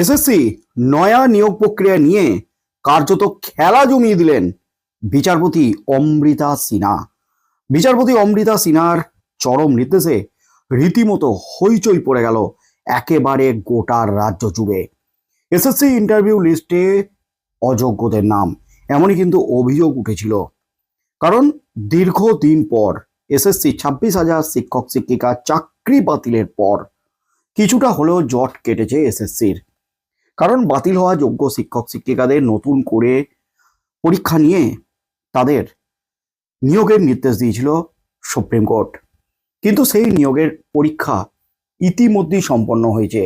SSC নয়া নিয়োগ প্রক্রিয়া নিয়ে কার্যত খেলা জমিয়ে দিলেন বিচারপতি অমৃতা সিনহা। বিচারপতি অমৃতা সিনহার চরম নির্দেশে রীতিমতো হইচই পড়ে গেল একেবারে গোটা রাজ্য জুড়ে। এসএসসি ইন্টারভিউ লিস্টে অযোগ্যদের নাম, এমনই কিন্তু অভিযোগ উঠেছিল। কারণ দীর্ঘদিন পর এসএসসি ছাব্বিশ হাজার শিক্ষক শিক্ষিকা চাকরি বাতিলের পর কিছুটা হলেও জট কেটেছে এসএসসির। কারণ বাতিল হওয়া যোগ্য শিক্ষক শিক্ষিকাদের নতুন করে পরীক্ষা নিয়ে তাদের নিয়োগের নির্দেশ দিয়েছিল সুপ্রিম কোর্ট। কিন্তু সেই নিয়োগের পরীক্ষা ইতিমধ্যেই সম্পন্ন হয়েছে।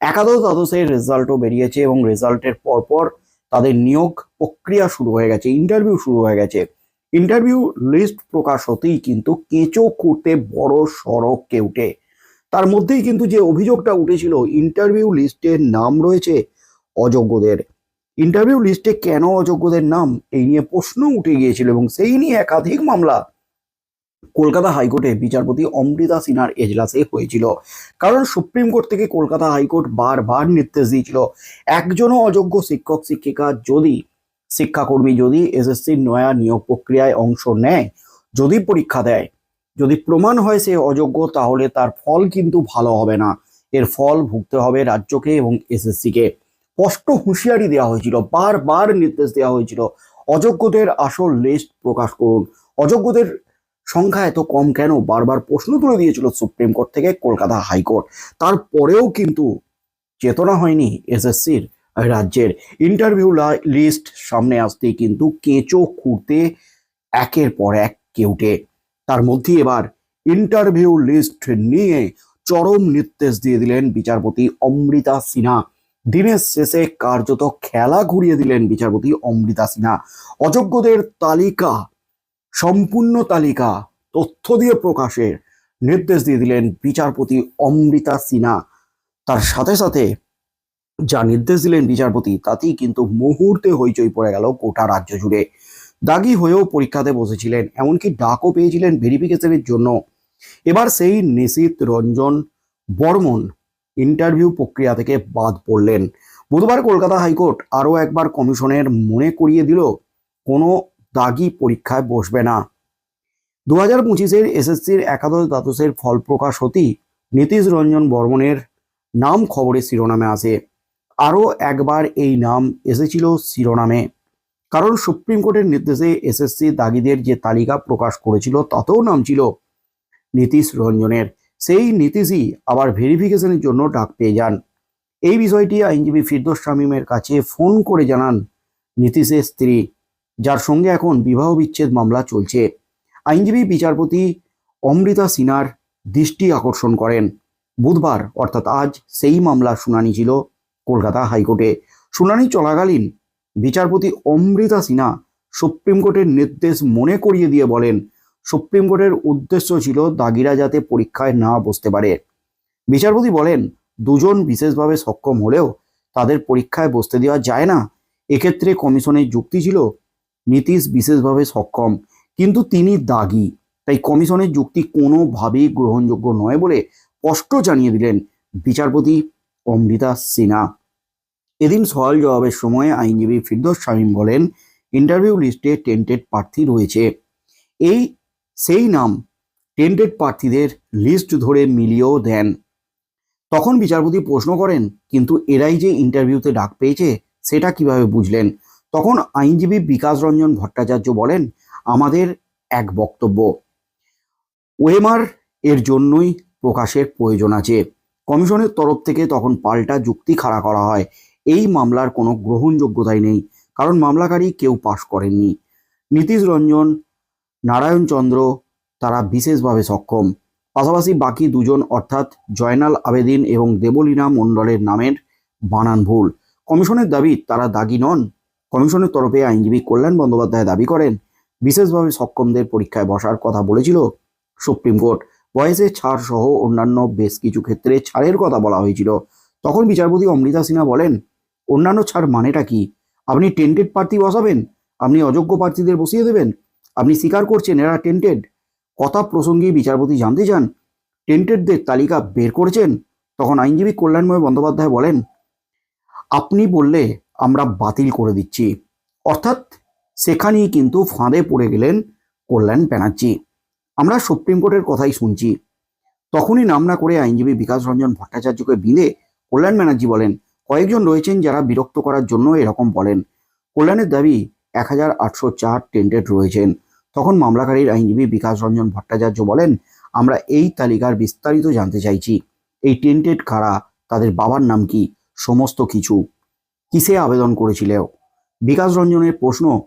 একাদশ দ্বাদশের রেজাল্টও বেরিয়েছে এবং রেজাল্টের পরপর তাদের নিয়োগ প্রক্রিয়া শুরু হয়ে গেছে ইন্টারভিউ শুরু হয়ে গেছে। ইন্টারভিউ লিস্ট প্রকাশ হতেই কিন্তু কেঁচো করতে বড় সড়ক কেউটে তার মধ্যেই কিন্তু যে অভিযোগটা উঠেছিল ইন্টারভিউ লিস্টের নাম রয়েছে অযোগ্যদের। ইন্টারভিউ লিস্টে কেন অযোগ্যদের নাম? এই নিয়ে প্রশ্ন উঠে গিয়েছিল এবং সেই নিয়ে একাধিক মামলা কলকাতা হাইকোর্টে বিচারপতি অমৃতা সিনহার এজলাসে হয়েছিল। কারণ সুপ্রিম কোর্ট থেকে কলকাতা হাইকোর্ট বারবার নির্দেশ দিয়েছিল, একজনও অযোগ্য শিক্ষক, শিক্ষিকা যদি, শিক্ষাকর্মী যদি এসএসসির নয়া নিয়োগ প্রক্রিয়ায় অংশ নেয়, যদি পরীক্ষা দেয়, যদি প্রমাণ হয় সে অযোগ্য, তাহলে তার ফল কিন্তু ভালো হবে না। এর ফল ভুগতে হবে রাজ্যকে এবং এসএসসিকে। স্পষ্ট হুঁশিয়ারি দেওয়া হয়েছিল, বারবার নির্দেশ দেওয়া হয়েছিল, অযোগ্যদের আসল লিস্ট প্রকাশ করুন। অযোগ্যদের সংখ্যা এত কম কেন? বারবার প্রশ্ন তুলে দিয়েছিল সুপ্রিম কোর্ট থেকে কলকাতা হাইকোর্ট। তারপরেও কিন্তু চেতনা হয়নি এসএসসির রাজ্যের। ইন্টারভিউ লিস্ট সামনে আসতেই কিন্তু কেঁচো খুঁড়তে একের পর এক কেউটে। তার মধ্যে এবার ইন্টারভিউ লিস্ট নিয়ে চরম নির্দেশ দিয়ে দিলেন বিচারপতি অমৃতা সিনহা। দিনের শেষে কার্যত খেলা ঘুরিয়ে দিলেন বিচারপতি অমৃতা সিনহা। অযোগ্যদের তালিকা, সম্পূর্ণ তালিকা, তথ্য দিয়ে প্রকাশের নির্দেশ দিয়ে দিলেন বিচারপতি অমৃতা সিনহা। তার সাথে সাথে যা নির্দেশ দিলেন বিচারপতি, তাতেই কিন্তু মুহূর্তে হইচই পড়ে গেল গোটা রাজ্য জুড়ে। দাগি হয়েও পরীক্ষাতে বসেছিলেন, এমনকি ডাকও পেয়েছিলেন ভেরিফিকেশনের জন্য। এবার সেই নিশীত রঞ্জন বর্মন ইন্টারভিউ প্রক্রিয়া থেকে বাদ পড়লেন। বুধবার কলকাতা হাইকোর্ট আরও একবার কমিশনের মনে করিয়ে দিল, কোনো দাগি পরীক্ষায় বসবে না। দু হাজার পঁচিশের এসএসসির একাদশ দ্বাদশের ফল প্রকাশ হতেই নীতিশ রঞ্জন বর্মনের নাম খবরে শিরোনামে আসে। আরও একবার এই নাম এসেছিল শিরোনামে। কারণ সুপ্রিম কোর্টের নির্দেশে এসএসসি দাগিদের যে তালিকা প্রকাশ করেছিল, তাতেও নাম ছিল নীতিশ রঞ্জনের। সেই নীতিশই আবার ভেরিফিকেশনের জন্য ডাক পেয়ে যান। এই বিষয়টি আইনজীবী ফিরদোস শামীমের কাছে ফোন করে জানান নীতিশের স্ত্রী, যার সঙ্গে এখন বিবাহ বিচ্ছেদ মামলা চলছে। আইনজীবী বিচারপতি অমৃতা সিনহার দৃষ্টি আকর্ষণ করেন। বুধবার, অর্থাৎ আজ, সেই মামলার শুনানি ছিল কলকাতা হাইকোর্টে। শুনানি চলাকালীন বিচারপতি অমৃতা সিনহা সুপ্রিম কোর্টের নির্দেশ মনে করিয়ে দিয়ে বলেন সুপ্রিম কোর্টের উদ্দেশ্য ছিল দাগিরা যাতে পরীক্ষায় না বসতে পারে। বিচারপতি বলেন, দুজন বিশেষভাবে সক্ষম হলেও তাদের পরীক্ষায় বসতে দেওয়া যায় না। এক্ষেত্রে কমিশনের যুক্তি ছিল, নীতিশ বিশেষভাবে সক্ষম, কিন্তু তিনি দাগি। তাই কমিশনের যুক্তি কোনোভাবেই গ্রহণযোগ্য নয় বলে স্পষ্ট জানিয়ে দিলেন বিচারপতি অমৃতা সিনহা এদিন সওয়াল জবাবের সময় আইনজীবী ফিরদোস শামীম বলেন, ইন্টারভিউ লিস্টে টেন্টেড প্রার্থী রয়েছে। এই সেই নাম টেন্ডেড প্রার্থীদের লিস্ট ধরে মিলিয়েও দেন। তখন বিচারপতি প্রশ্ন করেন, কিন্তু এরাই যে ইন্টারভিউতে ডাক পেয়েছে, সেটা কীভাবে বুঝলেন? তখন আইনজীবী বিকাশ রঞ্জন ভট্টাচার্য বলেন, আমাদের এক বক্তব্য। ওয়েমার এর জন্যই প্রকাশের প্রয়োজন আছে। কমিশনের তরফ থেকে তখন পাল্টা যুক্তি খাড়া করা হয়। এই মামলার কোনো গ্রহণযোগ্যতাই নেই, কারণ মামলাকারী কেউ পাশ করেননি। নীতিশ রঞ্জন নারায়ণ চন্দ্র তারা বিশেষভাবে সক্ষম। পাশাপাশি বাকি দুজন অর্থাৎ জয়নাল আবেদিন এবং দেবলীনা মণ্ডলের নামের বানান ভুল। কমিশনের দাবি, তারা দাগি নন। কমিশনের তরফে আইনজীবী কল্যাণ বন্দ্যোপাধ্যায় দাবি করেন, বিশেষভাবে সক্ষমদের পরীক্ষায় বসার কথা বলেছিল সুপ্রিম কোর্ট। বয়সে ছাড় সহ অন্যান্য বেশ কিছু ক্ষেত্রে ছাড়ের কথা বলা হয়েছিল। তখন বিচারপতি অমৃতা সিনহা বলেন, অন্যান্য ছাড় মানেটা কি? আপনি টেন্টেড প্রার্থী বসাবেন? আপনি অযোগ্য প্রার্থীদের বসিয়ে দেবেন? আপনি স্বীকার করছেন, এরা টেন্টেড কথা প্রসঙ্গে বিচারপতি জানতে চান টেন্টেডদের তালিকা বের করেছেন? তখন আইনজীবী কল্যাণময় বন্দ্যোপাধ্যায় বলেন, আপনি বললে আমরা বাতিল করে দিচ্ছি। অর্থাৎ সেখানেই কিন্তু ফাঁদে পড়ে গেলেন কল্যাণ ব্যানার্জি। আমরা সুপ্রিম কোর্টের কথাই শুনছি। তখনই নাম না করে আইনজীবী বিকাশ রঞ্জন ভট্টাচার্যকে বিঁধে কল্যাণ ব্যানার্জি বলেন, কয়েকজন রয়েছেন যারা বিরক্ত করার জন্য এরকম বলেন। কল্যাণের দাবি এক হাজার আটশো চার টেন্টেড রয়েছেন। তখন মামলাকারীর আইনজীবী বিকাশ রঞ্জন ভট্টাচার্য বলেন, আমরা এই তালিকার বিস্তারিত জানতে চাইছি। এই টেন্টেড কারা? তাদের বাবার নাম কি? সমস্ত কিছু। কিসে আবেদন করেছিল বিকাশ রঞ্জনের প্রশ্ন,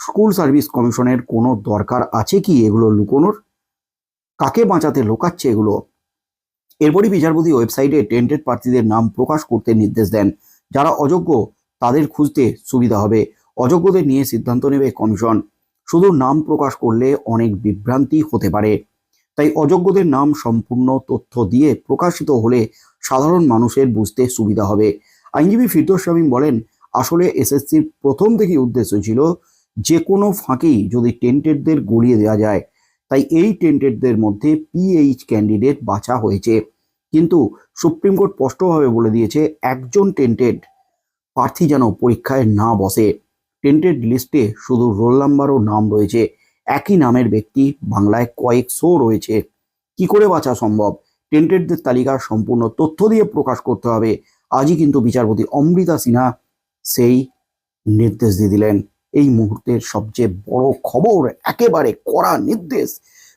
স্কুল সার্ভিস কমিশনের কোনো দরকার আছে কি এগুলো লুকোনোর? কাকে বাঁচাতে লোকাচ্ছে এগুলো? এরপরই বিচারপতি ওয়েবসাইটে টেন্টেড প্রার্থীদের নাম প্রকাশ করতে নির্দেশ দেন। যারা অযোগ্য, তাদের খুঁজতে সুবিধা হবে। অযোগ্যদের নিয়ে সিদ্ধান্ত নেবে কমিশন। শুধু নাম প্রকাশ করলে অনেক বিভ্রান্তি হতে পারে। তাই অযোগ্যদের নাম সম্পূর্ণ তথ্য দিয়ে প্রকাশিত হলে সাধারণ মানুষের বুঝতে সুবিধা হবে। আইনজীবী ফিরদোস শামীম বলেন, আসলে এসএসসির প্রথম থেকেই উদ্দেশ্য ছিল যে কোনো ফাঁকেই যদি টেন্টেডদের গড়িয়ে দেওয়া যায়, তাই এই টেন্টেডদের মধ্যে পিএইচ ক্যান্ডিডেট বাছা হয়েছে। কিন্তু সুপ্রিম কোর্ট স্পষ্টভাবে বলে দিয়েছে, একজন টেন্টেড প্রার্থী যেন পরীক্ষায় না বসে। টেন্টেড লিস্টে শুধু রোল নাম্বার ও নাম রয়েছে। একই নামের ব্যক্তি বাংলায় কয়েকশো রয়েছে। কি করে বাঁচা সম্ভব? টেন্টেডদের তালিকার সম্পূর্ণ তথ্য দিয়ে প্রকাশ করতে হবে। আজই কিন্তু বিচারপতি অমৃতা সিনহা সেই নির্দেশ দিয়ে দিলেন। এই মুহূর্তের সবচেয়ে বড় খবর, একেবারে কড়া নির্দেশ।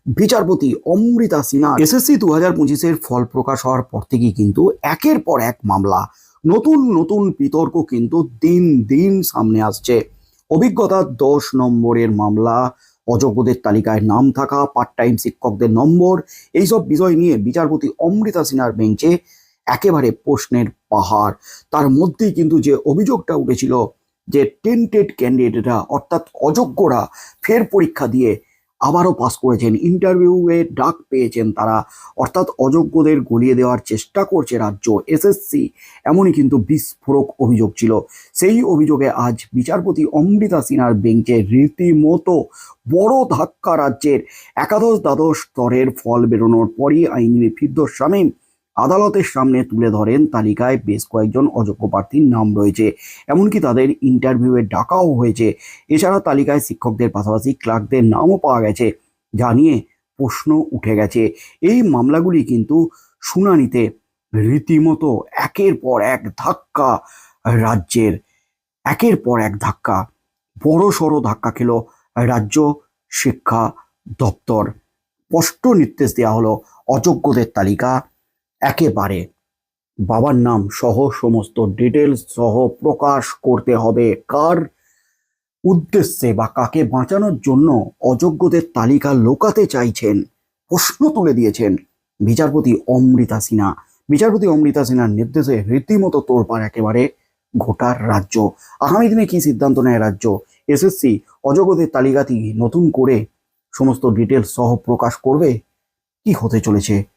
বিচারপতি অমৃতা সিনহা এসএসসি দু হাজার পঁচিশের ফল প্রকাশ হওয়ার পর থেকেই কিন্তু একের পর এক মামলা। নতুন নতুন বিতর্ক কিন্তু দিন দিন সামনে আসছে। অভিজ্ঞতা, দশ নম্বরের মামলা, অযোগ্যদের তালিকায় নাম থাকা পার্ট টাইম শিক্ষকদের নম্বর, এইসব বিষয় নিয়ে বিচারপতি অমৃতা সিনহার বেঞ্চে একেবারে প্রশ্নের পাহাড়। তার মধ্যেই কিন্তু যে অভিযোগটা উঠেছিল যে টেন্টেড ক্যান্ডিডেটরা অর্থাৎ অযোগ্যরা, ফের পরীক্ষা দিয়ে আবারও পাস করেছেন। ইন্টারভিউয়ে ডাক পেয়েছেন তারা। অর্থাৎ অযোগ্যদের গলিয়ে দেওয়ার চেষ্টা করছে রাজ্য এসএসসি। এমনই কিন্তু বিস্ফোরক অভিযোগ ছিল। সেই অভিযোগে আজ বিচারপতি অমৃতা সিনহার বেঞ্চে রীতিমতো বড় ধাক্কা রাজ্যের একাদশ দ্বাদশ স্তরের ফল বেরোনোর পরই আইনজীবী ফিরদোস শামীম আদালতের সামনে তুলে ধরেন তালিকায় বেশ কয়েকজন অযোগ্য প্রার্থীর নাম রয়েছে। এমনকি তাদের ইন্টারভিউয়ে ডাকাও হয়েছে। এছাড়া তালিকায় শিক্ষকদের পাশাপাশি ক্লার্কদের নামও পাওয়া গেছে, যা নিয়ে প্রশ্ন উঠে গেছে। এই মামলাগুলি কিন্তু শুনানিতে রীতিমতো একের পর এক ধাক্কা রাজ্যের, একের পর এক ধাক্কা বড় সড়ো ধাক্কা খেল রাজ্য শিক্ষা দপ্তর। স্পষ্ট নির্দেশ দেওয়া হলো, অযোগ্যদের তালিকা একেবারে। বাবার নাম সহ সমস্ত ডিটেলস সহ প্রকাশ করতে হবে। কার উদ্দেশ্যে বা কাকে বাঁচানোর জন্য অযোগ্যদের তালিকা লোকাতে চাইছেন? প্রশ্ন তুলে দিয়েছেন বিচারপতি অমৃতা সিনহা। বিচারপতি অমৃতা সিনহার নির্দেশে রীতিমতো তোড়পাড় একেবারে গোটার রাজ্য। আগামী দিনে কি সিদ্ধান্ত নেয় রাজ্য? এসএসসি অযোগ্যদের তালিকাটি নতুন করে সমস্ত ডিটেলস সহ প্রকাশ করবে? কি হতে চলেছে?